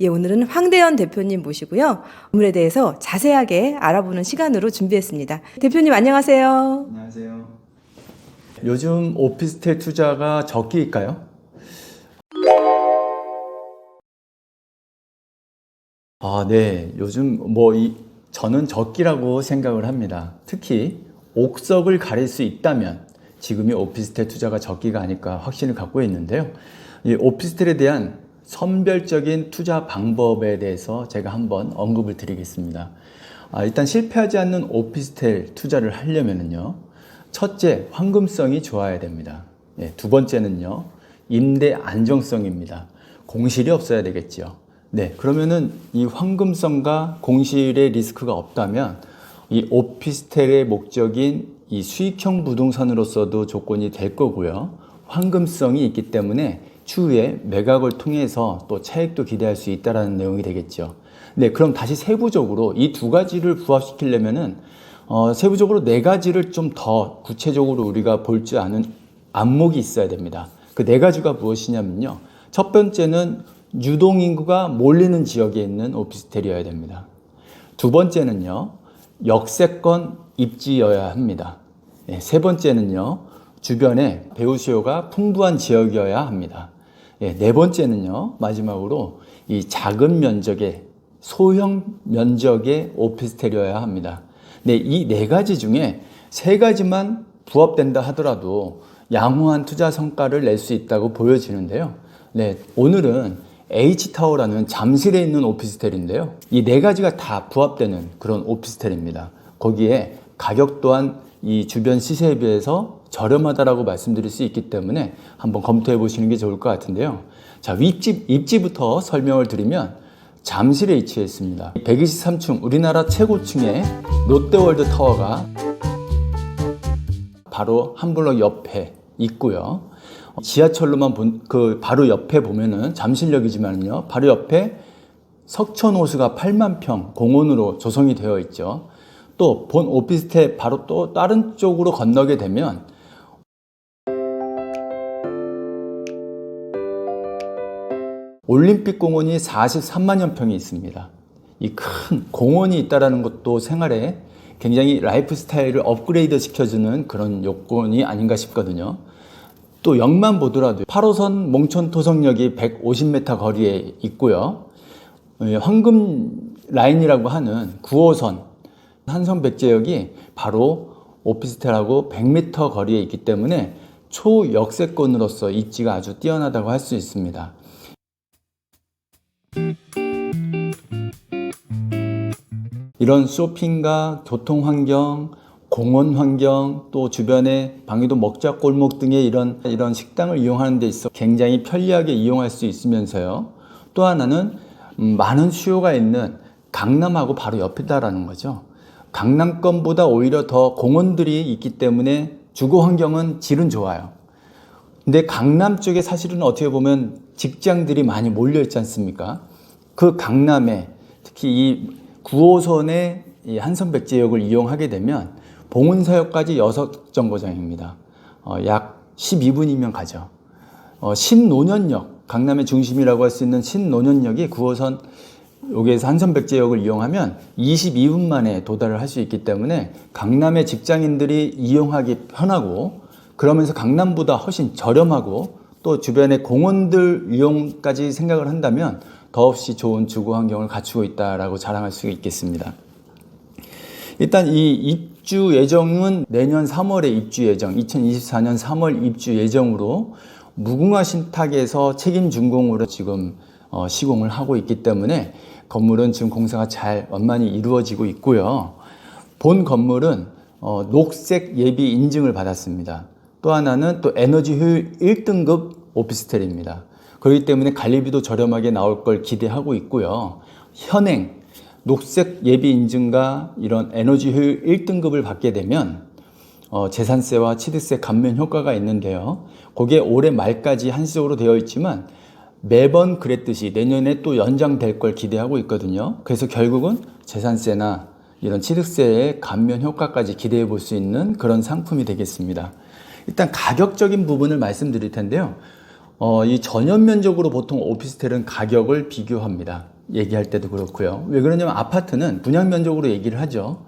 예, 오늘은 황대현 대표님 모시고요. 건물에 대해서 자세하게 알아보는 시간으로 준비했습니다. 대표님 안녕하세요. 안녕하세요. 요즘 오피스텔 투자가 적기일까요? 아, 네. 요즘 뭐 이, 저는 적기라고 생각을 합니다. 특히 옥석을 가릴 수 있다면 지금이 오피스텔 투자가 적기가 아닐까 확신을 갖고 있는데요. 이 오피스텔에 대한 선별적인 투자 방법에 대해서 제가 한번 언급을 드리겠습니다. 아, 일단 실패하지 않는 오피스텔 투자를 하려면은요. 첫째, 황금성이 좋아야 됩니다. 예, 두 번째는요. 임대 안정성입니다. 공실이 없어야 되겠죠. 네, 그러면은 이 황금성과 공실의 리스크가 없다면 이 오피스텔의 목적인 이 수익형 부동산으로서도 조건이 될 거고요. 황금성이 있기 때문에 추후에 매각을 통해서 또 차익도 기대할 수 있다라는 내용이 되겠죠. 네, 그럼 다시 세부적으로 이 두 가지를 부합시키려면은 어, 세부적으로 네 가지를 좀 더 구체적으로 우리가 볼 줄 아는 안목이 있어야 됩니다. 그 네 가지가 무엇이냐면요. 첫 번째는 유동 인구가 몰리는 지역에 있는 오피스텔이어야 됩니다. 두 번째는요. 역세권 입지여야 합니다. 네, 세 번째는요. 주변에 배우 수요가 풍부한 지역이어야 합니다. 예, 네 번째는요. 마지막으로 이 작은 면적의 소형 면적의 오피스텔이어야 합니다. 네, 이 네 가지 중에 세 가지만 부합된다 하더라도 양호한 투자 성과를 낼 수 있다고 보여지는데요. 네, 오늘은 H타워라는 잠실에 있는 오피스텔인데요. 이 네 가지가 다 부합되는 그런 오피스텔입니다. 거기에 가격 또한 이 주변 시세에 비해서 저렴하다라고 말씀드릴 수 있기 때문에 한번 검토해 보시는 게 좋을 것 같은데요. 자, 입지, 입지부터 설명을 드리면 잠실에 위치해 있습니다. 123층 우리나라 최고층의 롯데월드 타워가 바로 한 블록 옆에 있고요. 지하철로만 본, 그 바로 옆에 보면은 잠실역이지만요. 바로 옆에 석천호수가 8만 평 공원으로 조성이 되어 있죠. 또 본 오피스텔 바로 또 다른 쪽으로 건너게 되면 올림픽 공원이 43만여 평이 있습니다. 이 큰 공원이 있다라는 것도 생활에 굉장히 라이프 스타일을 업그레이드 시켜주는 그런 요건이 아닌가 싶거든요. 또 역만 보더라도 8호선 몽천토성역이 150m 거리에 있고요. 예, 황금 라인이라고 하는 9호선 한성백제역이 바로 오피스텔하고 100m 거리에 있기 때문에 초역세권으로서 입지가 아주 뛰어나다고 할 수 있습니다. 이런 쇼핑과 교통 환경, 공원 환경, 또 주변에 방위도 먹자 골목 등의 이런 이런 식당을 이용하는 데 있어 굉장히 편리하게 이용할 수 있으면서요. 또 하나는 음, 많은 수요가 있는 강남하고 바로 옆이다라는 거죠. 강남권보다 오히려 더 공원들이 있기 때문에 주거 환경은 질은 좋아요. 근데 강남 쪽에 사실은 어떻게 보면 직장들이 많이 몰려 있지 않습니까? 그 강남에 특히 이 9호선의 이 한선백제역을 이용하게 되면 봉은사역까지 6정거장입니다. 어, 약 12분이면 가죠. 어, 신노년역, 강남의 중심이라고 할 수 있는 신노년역이 9호선 여기에서 한선백제역을 이용하면 22분 만에 도달을 할 수 있기 때문에 강남의 직장인들이 이용하기 편하고 그러면서 강남보다 훨씬 저렴하고 또 주변의 공원들 이용까지 생각을 한다면 더없이 좋은 주거 환경을 갖추고 있다라고 자랑할 수 있겠습니다. 일단 이 입주 예정은 내년 3월에 입주 예정, 2024년 3월 입주 예정으로 무궁화 신탁에서 책임 준공으로 지금 어, 시공을 하고 있기 때문에 건물은 지금 공사가 잘 원만히 이루어지고 있고요. 본 건물은 어, 녹색 예비 인증을 받았습니다. 또 하나는 또 에너지 효율 1등급 오피스텔입니다. 그렇기 때문에 관리비도 저렴하게 나올 걸 기대하고 있고요. 현행 녹색 예비 인증과 이런 에너지 효율 1등급을 받게 되면 어, 재산세와 취득세 감면 효과가 있는데요. 그게 올해 말까지 한시적으로 되어 있지만 매번 그랬듯이 내년에 또 연장될 걸 기대하고 있거든요. 그래서 결국은 재산세나 이런 취득세의 감면 효과까지 기대해 볼 수 있는 그런 상품이 되겠습니다. 일단 가격적인 부분을 말씀드릴 텐데요. 어, 이 전연 면적으로 보통 오피스텔은 가격을 비교합니다. 얘기할 때도 그렇고요. 왜 그러냐면 아파트는 분양 면적으로 얘기를 하죠.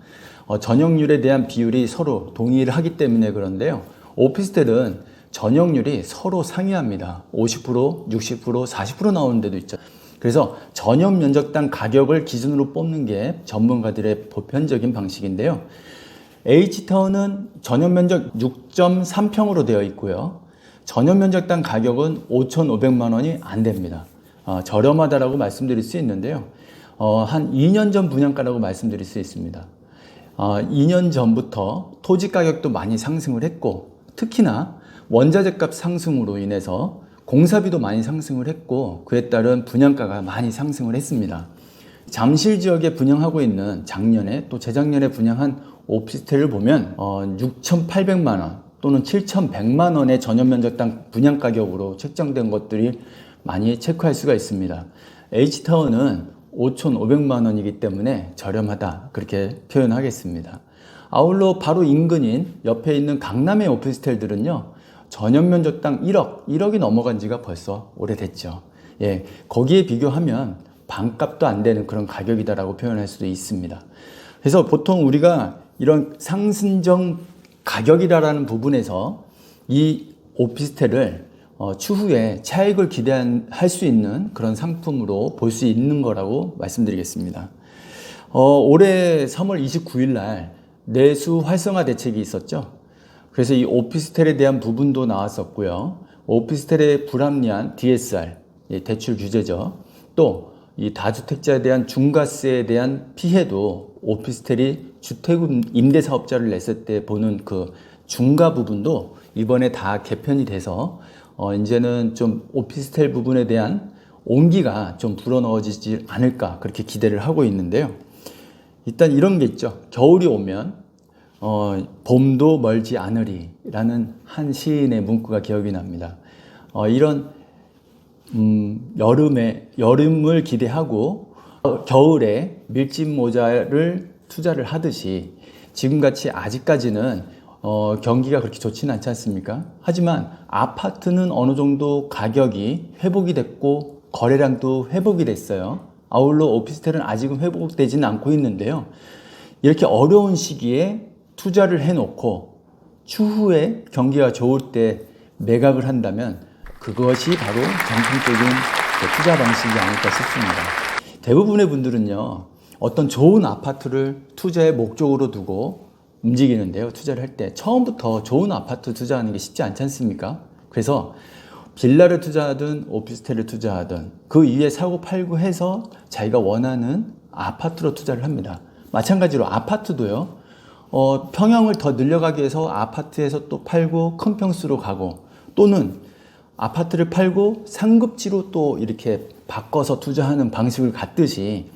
어, 전용률에 대한 비율이 서로 동의를 하기 때문에 그런데요. 오피스텔은 전용률이 서로 상이합니다. 50%, 60%, 40% 나오는 데도 있죠. 그래서 전용 면적당 가격을 기준으로 뽑는 게 전문가들의 보편적인 방식인데요. H타운은 전용 면적 6.3평으로 되어 있고요. 전용 면적당 가격은 5,500만 원이 안 됩니다. 어, 저렴하다라고 말씀드릴 수 있는데요. 어, 한 2년 전 분양가라고 말씀드릴 수 있습니다. 어, 2년 전부터 토지 가격도 많이 상승을 했고 특히나 원자재 값 상승으로 인해서 공사비도 많이 상승을 했고 그에 따른 분양가가 많이 상승을 했습니다. 잠실 지역에 분양하고 있는 작년에 또 재작년에 분양한 오피스텔을 보면 어, 6,800만 원 또는 7,100만 원의 전용 면적 당 분양 가격으로 책정된 것들이 많이 체크할 수가 있습니다. H타운은 5,500만 원이기 때문에 저렴하다 그렇게 표현하겠습니다. 아울러 바로 인근인 옆에 있는 강남의 오피스텔들은요 전용 면적당 1억, 1억이 넘어간 지가 벌써 오래됐죠. 예, 거기에 비교하면 반값도 안 되는 그런 가격이다라고 표현할 수도 있습니다. 그래서 보통 우리가 이런 상승정 가격이라는 부분에서 이 오피스텔을 어, 추후에 차익을 기대할 수 있는 그런 상품으로 볼 수 있는 거라고 말씀드리겠습니다. 어, 올해 3월 29일 날 내수 활성화 대책이 있었죠. 그래서 이 오피스텔에 대한 부분도 나왔었고요. 오피스텔의 불합리한 DSR, 예, 대출 규제죠. 또 이 다주택자에 대한 중과세에 대한 피해도 오피스텔이 주택 임대 사업자를 냈을 때 보는 그 중과 부분도 이번에 다 개편이 돼서 어 이제는 좀 오피스텔 부분에 대한 온기가 좀 불어넣어지지 않을까 그렇게 기대를 하고 있는데요. 일단 이런 게 있죠. 겨울이 오면 어, 봄도 멀지 않으리라는 한 시인의 문구가 기억이 납니다. 어, 이런 음, 여름에 여름을 기대하고 어, 겨울에 밀짚 모자를 투자를 하듯이 지금같이 아직까지는 어, 경기가 그렇게 좋지는 않지 않습니까? 하지만 아파트는 어느 정도 가격이 회복이 됐고 거래량도 회복이 됐어요. 아울러 오피스텔은 아직은 회복되지는 않고 있는데요. 이렇게 어려운 시기에 투자를 해놓고 추후에 경기가 좋을 때 매각을 한다면 그것이 바로 정통적인 그 투자 방식이 아닐까 싶습니다. 대부분의 분들은요, 어떤 좋은 아파트를 투자의 목적으로 두고 움직이는데요. 투자를 할 때 처음부터 좋은 아파트 투자하는 게 쉽지 않지 않습니까? 그래서 빌라를 투자하든 오피스텔을 투자하든 그 위에 사고 팔고 해서 자기가 원하는 아파트로 투자를 합니다. 마찬가지로 아파트도요. 어, 평형을 더 늘려가기 위해서 아파트에서 또 팔고 큰 평수로 가고 또는 아파트를 팔고 상급지로 또 이렇게 바꿔서 투자하는 방식을 갖듯이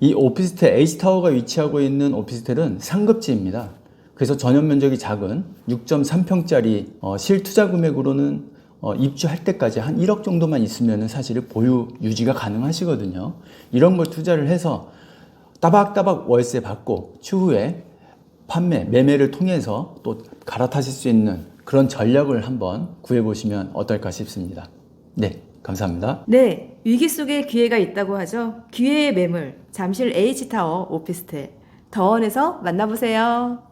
이 오피스텔 H타워가 위치하고 있는 오피스텔은 상급지입니다. 그래서 전용 면적이 작은 6.3평짜리 어, 실투자 금액으로는 어, 입주할 때까지 한 1억 정도만 있으면 사실 보유 유지가 가능하시거든요. 이런 걸 투자를 해서 따박따박 월세 받고 추후에 판매, 매매를 통해서 또 갈아타실 수 있는 그런 전략을 한번 구해보시면 어떨까 싶습니다. 네, 감사합니다. 네, 위기 속에 기회가 있다고 하죠. 기회의 매물, 잠실 H타워 오피스텔. 더원에서 만나보세요.